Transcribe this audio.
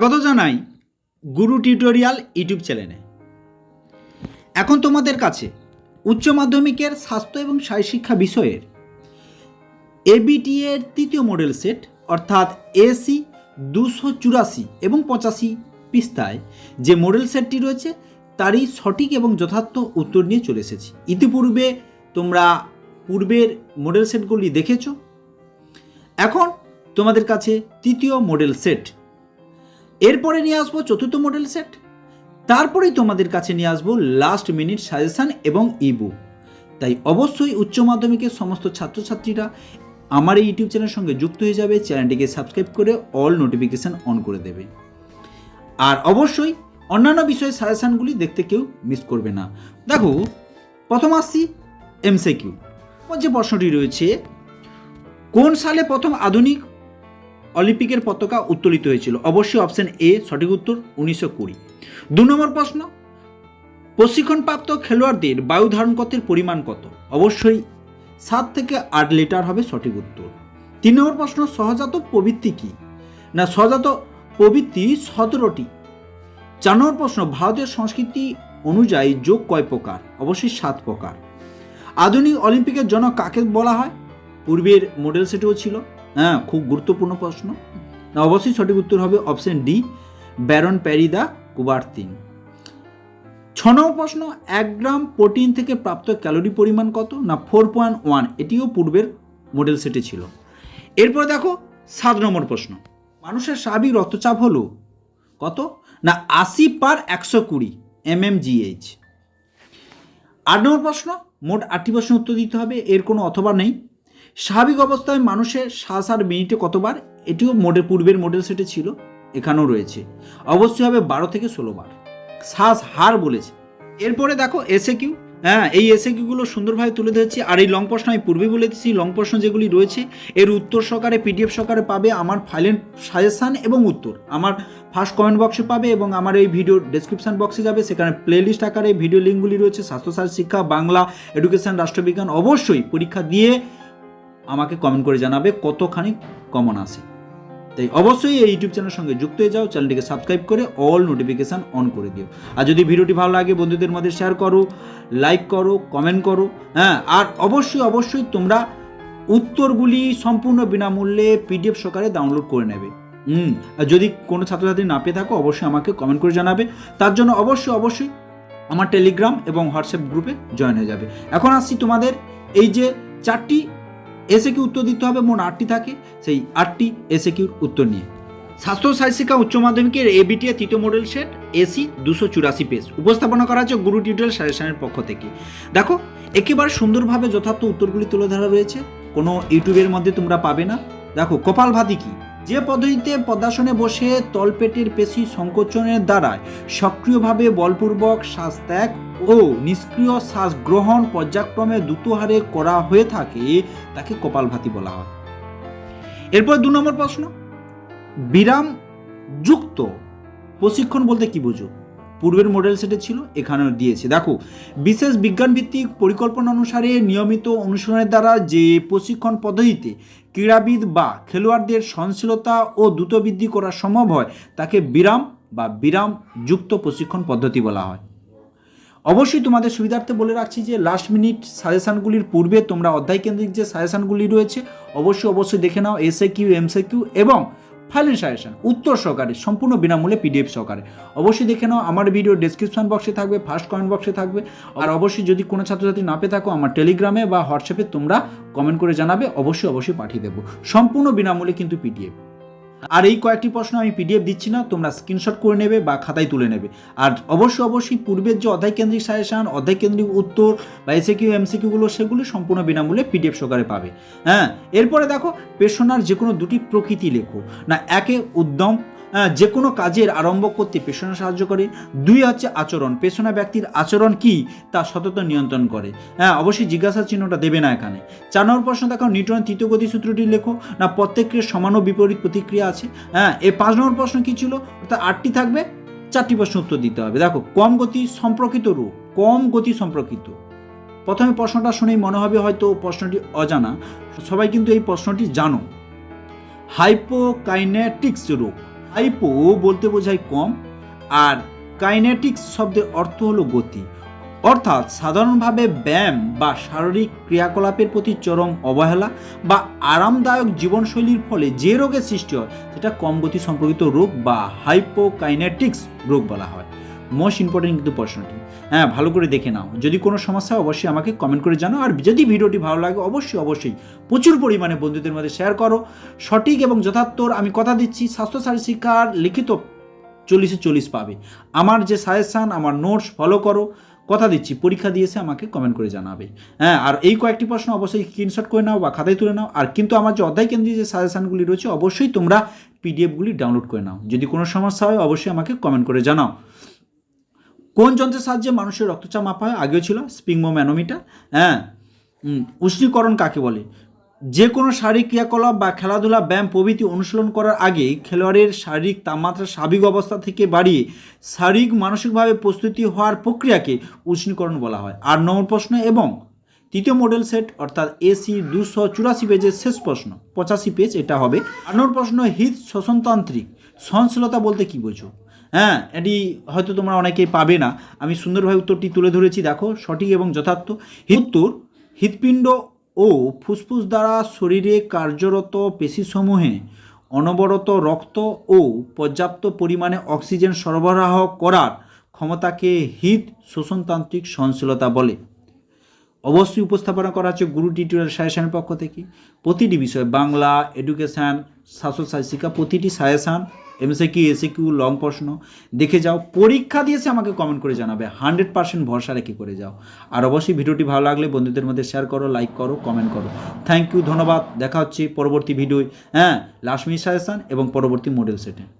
স্বাগত জানাই গুরু tutorial YouTube চ্যানেলে। এখন তোমাদের কাছে উচ্চ মাধ্যমিকের স্বাস্থ্য এবং শারীরশিক্ষা বিষয়ের এবিটি এর তৃতীয় মডেল সেট, অর্থাৎ এসি দুশো চুরাশি এবং পঁচাশি পৃষ্ঠায় যে মডেল সেটটি রয়েছে, তারই সঠিক এবং যথার্থ উত্তর নিয়ে চলে এসেছি। ইতিপূর্বে তোমরা পূর্বের মডেল সেটগুলি দেখেছ। এখন তোমাদের কাছে তৃতীয় মডেল সেট এরপরে নিয়ে আসব চতুর্থ মডেল সেট তারপরেই তোমাদের কাছে নিয়ে আসব লাস্ট মিনিট সাজেশান এবং ইবু তাই অবশ্যই উচ্চ মাধ্যমিকের সমস্ত ছাত্রছাত্রীরা আমার এই ইউটিউব চ্যানেলের সঙ্গে যুক্ত হয়ে যাবে, চ্যানেলটিকে সাবস্ক্রাইব করে অল নোটিফিকেশান অন করে দেবে। আর অবশ্যই অন্যান্য বিষয়ের সাজেশানগুলি দেখতে কেউ মিস করবে না। দেখো, প্রথম আসছি এমসিকিউ যে প্রশ্নটি রয়েছে, কোন সালে প্রথম আধুনিক অলিম্পিকের পতাকা উত্তোলিত হয়েছিল। অবশ্যই অপশন এ, সঠিক উত্তর, উনিশশো কুড়ি। দু নম্বর প্রশ্ন, প্রশিক্ষণপ্রাপ্ত খেলোয়াড়দের বায়ু ধারণকত্বের পরিমাণ কত? অবশ্যই সাত থেকে আট লিটার হবে সঠিক উত্তর। তিন নম্বর প্রশ্ন, সহজাত প্রবৃত্তি কি? না, সহজাত প্রবৃত্তি সতেরোটি। চার নম্বর প্রশ্ন ভারতের সংস্কৃতি অনুযায়ী যোগ কয় প্রকার? অবশ্যই সাত প্রকার। আধুনিক অলিম্পিকের জনক কাকে বলা হয়? পূর্বের মডেল সেটেও ছিল। হ্যাঁ খুব গুরুত্বপূর্ণ প্রশ্ন। না, অবশ্যই সঠিক উত্তর হবে option D baron Pierre de Coubertin ছ নম্বর প্রশ্ন, এক গ্রাম প্রোটিন থেকে প্রাপ্ত ক্যালোরি পরিমাণ কত? না ফোর পয়েন্ট ওয়ান এটিও পূর্বের মডেল সেটে ছিল। এরপর দেখো, সাত নম্বর প্রশ্ন, মানুষের স্বাভাবিক রক্তচাপ হলো কত? না, আশি পার একশো কুড়ি এম এম জিএইচ আট নম্বর প্রশ্ন, মোট আটটি প্রশ্ন উত্তর দিতে হবে, এর কোনো অথবা নেই। স্বাভাবিক অবস্থায় মানুষের শ্বাস আর মিনিটে কতবার? এটিও মডেল পূর্বের মডেল সেটে ছিল, এখানেও রয়েছে। অবশ্যই হবে বারো থেকে ষোলো বার। শ্বাস হার বলেছে। এরপরে দেখো এসে কিউ হ্যাঁ এই এসে কিউগুলো সুন্দরভাবে তুলে ধরেছি। আর এই লং প্রশ্ন আমি পূর্বে বলে দিচ্ছি লং প্রশ্ন যেগুলি রয়েছে, এর উত্তর সহকারে পিডিএফ সহকারে পাবে আমার ফাইলের সাজেশান এবং উত্তর। আমার ফার্স্ট কমেন্ট বক্সে পাবে এবং আমার এই ভিডিও ডেসক্রিপশন বক্সে যাবে। সেখানে প্লেলিস্ট আকারে ভিডিও লিঙ্কগুলি রয়েছে স্বাস্থ্যসার শিক্ষা, বাংলা এডুকেশন রাষ্ট্রবিজ্ঞান। অবশ্যই পরীক্ষা দিয়ে আমাকে কমেন্ট করে জানাবে কতখানি কমন আছে। তাই অবশ্যই এই ইউটিউব চ্যানেলের সঙ্গে যুক্ত হয়ে যাও চ্যানেলটিকে সাবস্ক্রাইব করে অল নোটিফিকেশান অন করে দিও। আর যদি ভিডিওটি ভালো লাগে, বন্ধুদের মধ্যে শেয়ার করো লাইক করো কমেন্ট করো হ্যাঁ আর অবশ্যই অবশ্যই তোমরা উত্তরগুলি সম্পূর্ণ বিনামূল্যে পিডিএফ সহকারে ডাউনলোড করে নেবে। হুম, আর যদি কোনো ছাত্রছাত্রী না পেয়ে থাকো, অবশ্যই আমাকে কমেন্ট করে জানাবে। তার জন্য অবশ্যই অবশ্যই আমার টেলিগ্রাম এবং হোয়াটসঅ্যাপ গ্রুপে জয়েন হয়ে যাবে। এখন আসছি তোমাদের এই যে চারটি এসে কি উত্তর দিতে হবে? মোট আটটি থাকে। সেই আটটি এসে কিউর উত্তর নিয়ে। স্বাস্থ্য শিক্ষা উচ্চ মাধ্যমিকের এবিটি এর তৃতীয় মডেল সেট এসি দুশো চুরাশি পেজ উপস্থাপনা করা হয়েছে গুরু টিউটোরিয়াল সাজেশনের পক্ষ থেকে। দেখো, একেবারে সুন্দরভাবে যথার্থ উত্তরগুলি তুলে ধরা রয়েছে। কোনো ইউটিউবের মধ্যে তোমরা পাবে না। দেখো, কপাল কপালভাতি কি? যে পদ্ধতিতে পদাসনে বসে তলপেটের পেশি সংকোচনের দ্বারা সক্রিয়ভাবে বলপূর্বক শ্বাস ত্যাগ ও নিষ্ক্রিয় শ্বাস গ্রহণ পর্যায়ক্রমে দ্রুত হারে করা হয়ে থাকে, তাকে কপালভাতি বলা হয়। এরপর দু নম্বর প্রশ্ন। বিরাম যুক্ত প্রশিক্ষণ বলতে কি বুঝো? পূর্বের মডেল সেটে ছিল, এখানেও দিয়েছে। দেখো, বিশেষ বিজ্ঞানভিত্তিক পরিকল্পনা অনুসারে নিয়মিত অনুশীলনের দ্বারা যে প্রশিক্ষণ পদ্ধতিতে ক্রীড়াবিদ বা খেলোয়াড়দের সহনশীলতা ও দ্রুত বৃদ্ধি করা সম্ভব হয়, তাকে বিরাম বা বিরাম যুক্ত প্রশিক্ষণ পদ্ধতি বলা হয়। অবশ্যই তোমাদের সুবিধার্থে বলে রাখছি যে লাস্ট মিনিট সাজেশানগুলির পূর্বে তোমরা অধ্যায় কেন্দ্রিক যে সাজেশানগুলি রয়েছে, অবশ্যই অবশ্যই দেখে নাও S A Q M C Q এবং ফাইলের সাজেশন, উত্তর সহকারে, সম্পূর্ণ বিনামূল্যে পিডিএফ সহকারে। অবশ্যই দেখে নাও, আমার ভিডিও ডিসক্রিপশন বক্সে থাকবে ফার্স্ট কমেন্ট বক্সে থাকবে। আর অবশ্যই যদি কোনো ছাত্রছাত্রী না পেয়ে থাকো, আমার টেলিগ্রামে বা হোয়াটসঅ্যাপে তোমরা কমেন্ট করে জানাবে, অবশ্যই অবশ্যই পাঠিয়ে দেবো। সম্পূর্ণ বিনামূল্যে কিন্তু পিডিএফ আর এই কয়েকটি প্রশ্ন আমি পিডিএফ দিচ্ছি না, তোমরা স্ক্রিনশট করে নেবে বা খাতায় তুলে নেবে। আর অবশ্যই অবশ্যই পূর্বের যে অধ্যায় কেন্দ্রিক সাজেশান অধ্যায় কেন্দ্রিক উত্তর বা এসে কিউ এমসিকিউগুলো সেগুলো সম্পূর্ণ বিনামূল্যে পিডিএফ সহকারে পাবে। হ্যাঁ এরপরে দেখো, পেশনার যে কোনো দুটি প্রকৃতি লেখো। না, একে উদ্যম যে কোনো কাজের আরম্ভ করতে পেশনা সাহায্য করে। দুই হচ্ছে আচরণ। পেশনা ব্যক্তির আচরণ কি তা সতত নিয়ন্ত্রণ করে। হ্যাঁ অবশ্যই জিজ্ঞাসা চিহ্নটা দেবে না এখানে। চার নম্বর প্রশ্ন দেখো নিউটনের তৃতীয় গতি সূত্রটি লেখো না, প্রত্যেকের সমান ও বিপরীত প্রতিক্রিয়া আছে? হ্যাঁ এই পাঁচ নম্বর প্রশ্ন কি ছিল? অর্থাৎ আটটি থাকবে, চারটি প্রশ্ন উত্তর দিতে হবে। দেখো, কম গতি সম্পর্কিত রূপ, কম গতি সম্পর্কিত। প্রথমে প্রশ্নটা শুনেই মনে হবে হয়তো প্রশ্নটি অজানা। সবাই কিন্তু এই প্রশ্নটি জানো। হাইপোকাইনেটিক্স রোগ হাইপো বলতে বোঝায় কম, আর কাইনেটিক্স শব্দের অর্থ হলো গতি। অর্থাৎ সাধারণভাবে ব্যায়াম বা শারীরিক ক্রিয়াকলাপের প্রতি চরম অবহেলা বা আরামদায়ক জীবনশৈলীর ফলে যে রোগের সৃষ্টি হয়, সেটা কম গতি সম্পর্কিত রোগ বা হাইপোকাইনেটিক্স রোগ বলা হয়। মোস্ট ইম্পর্টেন্ট কিন্তু প্রশ্নটি। হ্যাঁ ভালো করে দেখে নাও। যদি কোনো সমস্যা অবশ্যই আমাকে কমেন্ট করে জানাও। আর যদি ভিডিওটি ভালো লাগে, অবশ্যই অবশ্যই প্রচুর পরিমাণে বন্ধুদের মধ্যে শেয়ার করো। সঠিক এবং যথার্থর আমি কথা দিচ্ছি স্বাস্থ্য শারীর শিক্ষার লিখিত চল্লিশে চল্লিশ পাবে। আমার যে সাজেশান আমার নোটস ফলো করো। কথা দিচ্ছি, পরীক্ষা দিয়েছে, আমাকে কমেন্ট করে জানাবে। হ্যাঁ আর এই কয়েকটি প্রশ্ন অবশ্যই স্ক্রিনশট করে নাও বা খাতায় তুলে নাও। আর কিন্তু আমার যে অধ্যায় কেন্দ্রীয় যে সাজেশানগুলি রয়েছে, অবশ্যই তোমরা পিডিএফগুলি ডাউনলোড করে নাও। যদি কোনো সমস্যা হয়, অবশ্যই আমাকে কমেন্ট করে জানাও। কোন যন্ত্রের সাহায্যে মানুষের রক্তচাপ মাপা হয়? আগেও ছিল, স্পিংমো ম্যানোমিটার হ্যাঁ? উষ্ণীকরণ কাকে বলে? যে কোনো শারীরিক ক্রিয়াকলাপ বা খেলাধুলা, ব্যায়াম প্রভৃতি অনুশীলন করার আগে খেলোয়াড়ের শারীরিক তাপমাত্রা স্বাভাবিক অবস্থা থেকে বাড়িয়ে শারীরিক মানসিকভাবে প্রস্তুতি হওয়ার প্রক্রিয়াকে উষ্ণীকরণ বলা হয়। আর নম্বর প্রশ্ন, এবং? তৃতীয় মডেল সেট, অর্থাৎ এসি দুশো চুরাশি পেজের শেষ প্রশ্ন, পঁচাশি পেজ, এটা হবে। আর নম্বর প্রশ্ন, হৃদ শ্বসনতান্ত্রিক সহনশীলতা বলতে কি বোঝো? হ্যাঁ এটি হয়তো তোমরা অনেকেই পাবে না। আমি সুন্দরভাবে উত্তরটি তুলে ধরেছি, দেখো, সঠিক এবং যথার্থ। উত্তর হৃৎপিণ্ড ও ফুসফুস দ্বারা শরীরে কার্যরত পেশিসমূহে অনবরত রক্ত ও পর্যাপ্ত পরিমাণে অক্সিজেন সরবরাহ করার ক্ষমতাকে হৃদ শোষণতান্ত্রিক সহনশীলতা বলে। অবশ্যই উপস্থাপনা করা হচ্ছে গুরু টিউটোরিয়াল সাজেশনের পক্ষ থেকে। প্রতিটি বিষয়, বাংলা, এডুকেশান শাসক শিক্ষা, প্রতিটি সাজেশান এমসিকিউ এসিকিউ লং প্রশ্ন, দেখে যাও, পরীক্ষা দিয়েছে আমাকে কমেন্ট করে জানাবে। হান্ড্রেড পার্সেন্ট ভরসা রেখে করে যাও। আর অবশ্যই ভিডিওটি ভালো লাগলে বন্ধুদের মধ্যে শেয়ার করো লাইক করো কমেন্ট করো। থ্যাংক ইউ ধন্যবাদ। দেখা হচ্ছে পরবর্তী ভিডিওয় হ্যাঁ লাশমি সাজেশান এবং পরবর্তী মডেল সেটে